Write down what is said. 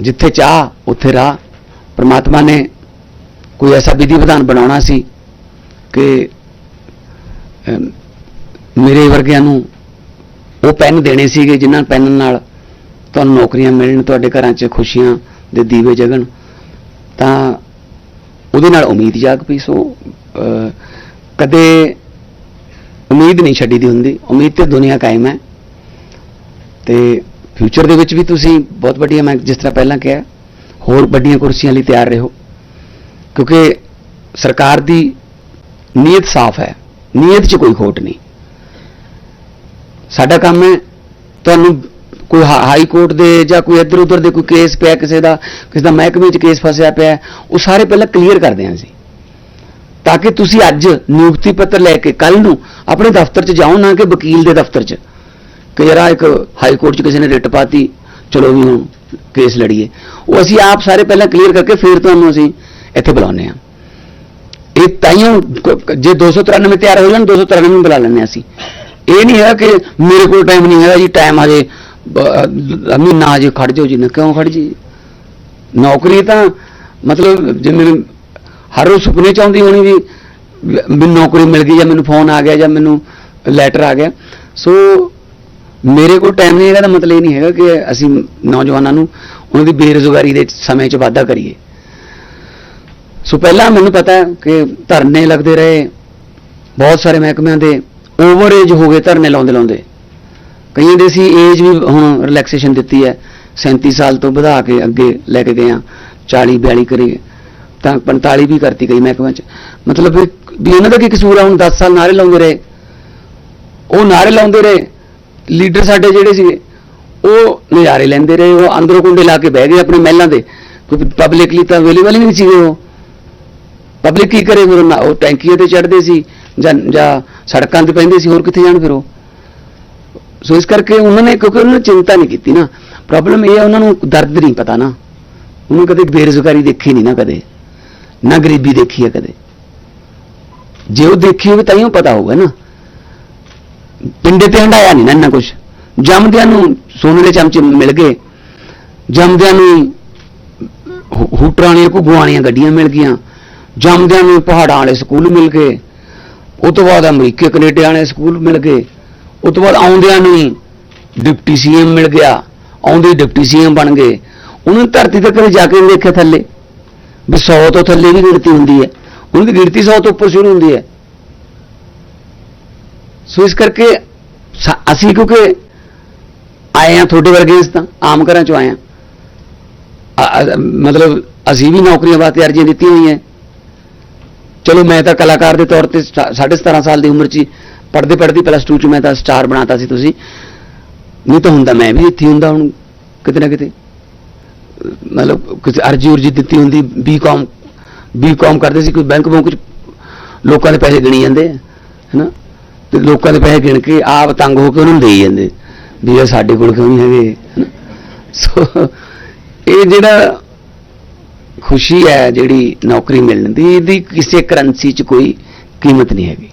ਜਿੱਥੇ ਚਾਹ, ਉੱਥੇ ਰਾਹ। ਪ੍ਰਮਾਤਮਾ ਨੇ ਕੋਈ ਐਸਾ ਵਿਧੀ ਵਿਧਾਨ ਬਣਾਉਣਾ ਸੀ ਕਿ ਮੇਰੇ ਵਰਗਿਆਂ ਨੂੰ ਉਹ ਪੈਨ ਦੇਣੇ ਸੀਗੇ, ਜਿਨ੍ਹਾਂ ਪੈਨ ਨਾਲ ਤੁਹਾਨੂੰ ਨੌਕਰੀਆਂ ਮਿਲਣ, ਤੁਹਾਡੇ ਘਰਾਂ 'ਚ ਖੁਸ਼ੀਆਂ ਦੇ ਦੀਵੇ ਜਗਣ। ਤਾਂ ਉਹਦੇ ਨਾਲ ਉਮੀਦ ਜਾਗ ਪਈ। ਸੋ ਕਦੇ ਉਮੀਦ ਨਹੀਂ ਛੱਡੀ ਦੀ ਹੁੰਦੀ। ਉਮੀਦ ਤੇ ਦੁਨੀਆ ਕਾਇਮ ਹੈ। ਤੇ ਫਿਊਚਰ ਦੇ ਵਿੱਚ ਵੀ ਤੁਸੀਂ ਬਹੁਤ ਵੱਡੀਆਂ, ਮੈਂ ਜਿਸ ਤਰ੍ਹਾਂ ਪਹਿਲਾਂ ਕਿਹਾ, ਹੋਰ ਵੱਡੀਆਂ ਕੁਰਸੀਆਂ ਲਈ ਤਿਆਰ ਰਹੋ। ਕਿਉਂਕਿ ਸਰਕਾਰ ਦੀ ਨੀਅਤ ਸਾਫ਼ ਹੈ। ਨੀਅਤ 'ਚ ਕੋਈ ਖੋਟ ਨਹੀਂ। ਸਾਡਾ ਕੰਮ ਹੈ ਤੁਹਾਨੂੰ ਕੋਈ ਹਾ- ਹਾਈ ਕੋਰਟ ਦੇ ਜਾਂ ਕੋਈ ਇੱਧਰ ਉੱਧਰ ਦੇ ਕੋਈ ਕੇਸ ਪਿਆ ਕਿਸੇ ਦਾ ਕਿਸੇ ਦਾ ਮਹਿਕਮੇ 'ਚ ਕੇਸ ਫਸਿਆ ਪਿਆ ਉਹ ਸਾਰੇ ਪਹਿਲਾਂ ਕਲੀਅਰ ਕਰਦੇ ਹਾਂ ਅਸੀਂ। ਤਾਂ ਕਿ ਤੁਸੀਂ ਅੱਜ ਨਿਯੁਕਤੀ ਪੱਤਰ ਲੈ ਕੇ ਕੱਲ ਨੂੰ ਆਪਣੇ ਦਫ਼ਤਰ 'ਚ ਜਾਓ, ਨਾ ਕਿ ਵਕੀਲ ਦੇ ਦਫ਼ਤਰ 'ਚ। ਕਿ ਜਰਾ ਇੱਕ ਹਾਈ ਕੋਰਟ 'ਚ ਕਿਸੇ ਨੇ ਰਿਟ ਪਾਤੀ, ਚਲੋ ਵੀ ਹੁਣ ਕੇਸ ਲੜੀਏ। ਉਹ ਅਸੀਂ ਆਪ ਸਾਰੇ ਪਹਿਲਾਂ ਕਲੀਅਰ ਕਰਕੇ ਫਿਰ ਤੁਹਾਨੂੰ ਅਸੀਂ ਇੱਥੇ ਬੁਲਾਉਂਦੇ ਹਾਂ। ਇਹ ਤਾਈਓ ਜੇ 293 ਤਿਆਰ ਹੋ ਜਾਣ 293 ਨੂੰ ਬੁਲਾ ਲੈਂਦੇ ਹਾਂ ਅਸੀਂ। ਇਹ ਨਹੀਂ ਹੈ ਕਿ ਮੇਰੇ ਕੋਲ ਟਾਈਮ ਨਹੀਂ ਹੈਗਾ ਜੀ ਟਾਈਮ ਹਜੇ ਬ- ਮਹੀਨਾ ਜੇ ਖੜ ਜਾਓ ਜੀ। ਨਾ ਕਿਉਂ ਖੜ ਜੀ ਨੌਕਰੀ ਤਾਂ ਮਤਲਬ ਜਿਵੇਂ ਹਰ ਰੋਜ਼ ਸੁਪਨੇ ਚ ਆਉਂਦੀ ਹੋਣੀ ਵੀ ਵੀ ਮੈਨੂੰ ਨੌਕਰੀ ਮਿਲ ਗਈ ਜਾਂ ਮੈਨੂੰ ਫੋਨ ਆ ਗਿਆ ਜਾਂ ਮੈਨੂੰ ਲੈਟਰ ਆ ਗਿਆ। ਸੋ ਮੇਰੇ ਕੋਲ ਟਾਈਮ ਨਹੀਂ ਹੈਗਾ ਦਾ ਮਤਲਬ ਇਹ ਨਹੀਂ ਹੈਗਾ ਕਿ ਅਸੀਂ ਨੌਜਵਾਨਾਂ ਨੂੰ ਉਹਨਾਂ ਦੀ ਬੇਰੁਜ਼ਗਾਰੀ ਦੇ ਸਮੇਂ 'ਚ ਵਾਧਾ ਕਰੀਏ। ਸੋ ਪਹਿਲਾਂ ਮੈਨੂੰ ਪਤਾ ਹੈ ਕਿ ਧਰਨੇ ਲੱਗਦੇ ਰਹੇ, ਬਹੁਤ ਸਾਰੇ ਮਹਿਕਮਿਆਂ ਦੇ ਓਵਰ ਏਜ ਹੋ ਗਏ ਧਰਨੇ ਲਾਉਂਦੇ ਲਾਉਂਦੇ। ਕਈਆਂ ਦੇ ਸੀ ਏਜ ਵੀ ਹੁਣ ਰਿਲੈਕਸੇਸ਼ਨ ਦਿੱਤੀ ਹੈ 37 ਸਾਲ ਤੋਂ ਵਧਾ ਕੇ ਅੱਗੇ ਲੈ ਕੇ ਗਏ ਆ 40 42 ਕਰੀ, ਤਾਂ 45 ਵੀ ਕਰਤੀ ਕਈ ਮਹਿਕਮਿਆਂ 'ਚ। ਮਤਲਬ ਵੀ ਵੀ ਇਹਨਾਂ ਦਾ ਕੀ ਕਸੂਰ ਆ, ਹੁਣ 10 ਸਾਲ ਨਾਰੇ ਲਾਉਂਦੇ ਰਹੇ। ਉਹ ਨਾਰੇ ਲਾਉਂਦੇ ਰਹੇ ਲੀਡਰ ਸਾਡੇ ਜਿਹੜੇ ਸੀਗੇ, ਉਹ ਨਜ਼ਾਰੇ ਲੈਂਦੇ ਰਹੇ, ਉਹ ਅੰਦਰੋਂ ਕੁੰਡੇ ਲਾ ਕੇ ਬਹਿ ਗਏ ਆਪਣੇ ਮਹਿਲਾਂ ਦੇ। ਕਿਉਂਕਿ ਪਬਲਿਕਲੀ ਤਾਂ ਅਵੇਲੇਬਲ ਹੀ ਨਹੀਂ ਸੀਗੇ ਉਹ। ਪਬਲਿਕ ਕੀ ਕਰੇ ਫਿਰ ਨਾ- ਉਹ ਟੈਂਕੀਆਂ ਤੇ ਚੜਦੇ ਸੀ, ਜਾਂ ਜਾਂ ਸੜਕਾਂ ਤੇ ਪੈਂਦੇ ਸੀ, ਹੋਰ ਕਿੱਥੇ ਜਾਣ ਫਿਰ ਉਹ? ਸੋ ਇਸ ਕਰਕੇ ਉਹਨਾਂ ਨੇ, ਕਿਉਂਕਿ ਉਹਨਾਂ ਨੇ ਚਿੰਤਾ ਨਹੀਂ ਕੀਤੀ ਨਾ। ਪ੍ਰੋਬਲਮ ਇਹ ਹੈ ਉਹਨਾਂ ਨੂੰ ਦਰਦ ਨਹੀਂ ਪਤਾ ਨਾ। ਉਹਨੂੰ ਕਦੇ ਬੇਰੁਜ਼ਗਾਰੀ ਦੇਖੀ ਨਹੀਂ ਨਾ ਕਦੇ। ਨਾ ਗਰੀਬੀ ਦੇਖੀ ਹੈ ਕਦੇ। ਜੇ ਉਹ ਦੇਖੀ ਹੋਵੇ ਤਾਂ ਹੀ ਉਹ ਪਤਾ ਹੋਊਗਾ ਨਾ। ਪਿੰਡੇ ਤੇ ਹੰਡਾਇਆ ਨਹੀਂ ਨਾ ਇੰਨਾ ਕੁਝ ਜੰਮਦਿਆਂ ਨੂੰ ਸੋਨੇ ਦੇ ਚਮਚੇ ਮਿਲ ਗਏ। ਜੰਮਦਿਆਂ ਨੂੰ ਹੂਟਰਾਂ ਵਾਲੀਆਂ ਘੁੱਗੂਆਂ ਵਾਲੀਆਂ ਗੱਡੀਆਂ ਮਿਲ ਗਈਆਂ। ਜੰਮਦਿਆਂ ਨੂੰ ਪਹਾੜਾਂ ਵਾਲੇ ਸਕੂਲ ਮਿਲ ਗਏ। ਉਹ ਤੋਂ ਬਾਅਦ ਅਮਰੀਕੇ ਕੈਨੇਡਾ ਵਾਲੇ ਸਕੂਲ ਮਿਲ ਗਏ। ਉਹ ਤੋਂ ਬਾਅਦ ਆਉਂਦਿਆਂ ਨੂੰ ਹੀ ਡਿਪਟੀ ਸੀਐਮ ਮਿਲ ਗਿਆ। ਆਉਂਦੇ ਹੀ ਡਿਪਟੀ ਸੀਐਮ ਬਣ ਗਏ। ਉਹਨਾਂ ਨੇ ਧਰਤੀ ਤੇ ਕਦੇ ਜਾ ਕੇ ਨਹੀਂ ਦੇਖਿਆ ਥੱਲੇ। ਵੀ 100 ਤੋਂ ਥੱਲੇ ਵੀ ਗਿਣਤੀ ਹੁੰਦੀ ਹੈ। ਉਹਨਾਂ ਦੀ ਗਿਣਤੀ 100 ਤੋਂ ਉੱਪਰ ਸ਼ੁਰੂ ਹੁੰਦੀ ਹੈ। ਸੋ ਇਸ ਕਰਕੇ ਸਾ- ਅਸੀਂ ਕਿਉਂਕਿ ਆਏ ਆ ਤੁਹਾਡੇ ਵਰਗੇ ਤਾਂ ਆਮ ਘਰਾਂ ਚੋਂ ਆਏ ਆ ਮਤਲਬ ਅਸੀਂ ਵੀ ਨੌਕਰੀਆਂ ਵਾਸਤੇ ਅਰਜ਼ੀਆਂ ਦਿੱਤੀਆਂ ਹੋਈਆਂ। ਚਲੋ ਮੈਂ ਤਾਂ ਕਲਾਕਾਰ ਦੇ ਤੌਰ ਤੇ ਸਟਾ- ਸਾਢੇ 17 ਸਾਲ ਦੀ ਉਮਰ 'ਚ ਹੀ ਪੜ੍ਹਦੇ ਪੜ੍ਹਦੀ ਪਲੱਸ 2 'ਚ ਮੈਂ ਤਾਂ ਸਟਾਰ ਬਣਾਤਾ ਸੀ ਤੁਸੀਂ। ਨਹੀਂ ਤਾਂ ਹੁੰਦਾ, ਮੈਂ ਵੀ ਇੱਥੇ ਹੁੰਦਾ ਹੁਣ, ਕਿਤੇ ਨਾ ਕਿਤੇ। ਮਤਲਬ ਕੁਝ ਅਰਜ਼ੀ ਉਰਜੀ ਦਿੱਤੀ ਹੁੰਦੀ ਬੀਕਾਮ ਬੀਕਾਮ ਕਰਦੇ ਸੀ, ਕੋਈ ਬੈਂਕ ਬੈਂਕ 'ਚ ਲੋਕਾਂ ਦੇ ਪੈਸੇ ਗਿਣੀ ਜਾਂਦੇ ਹੈ ਨਾ ਤੇ ਲੋਕਾਂ ਦੇ ਪੈਸੇ ਗਿਣ ਕੇ ਆਪ ਤੰਗ ਹੋ ਕੇ ਉਹਨਾਂ ਨੂੰ ਦੇਈ ਜਾਂਦੇ। ਵੀ ਇਹ ਸਾਡੇ ਕੋਲ ਕਿਉਂ ਨਹੀਂ ਹੈਗੇ ਸੋ ਇਹ ਜਿਹੜਾ ਖੁਸ਼ੀ ਹੈ ਜਿਹੜੀ ਨੌਕਰੀ ਮਿਲਣ ਦੀ, ਇਹਦੀ ਕਿਸੇ ਕਰੰਸੀ 'ਚ ਕੋਈ ਕੀਮਤ ਨਹੀਂ ਹੈਗੀ।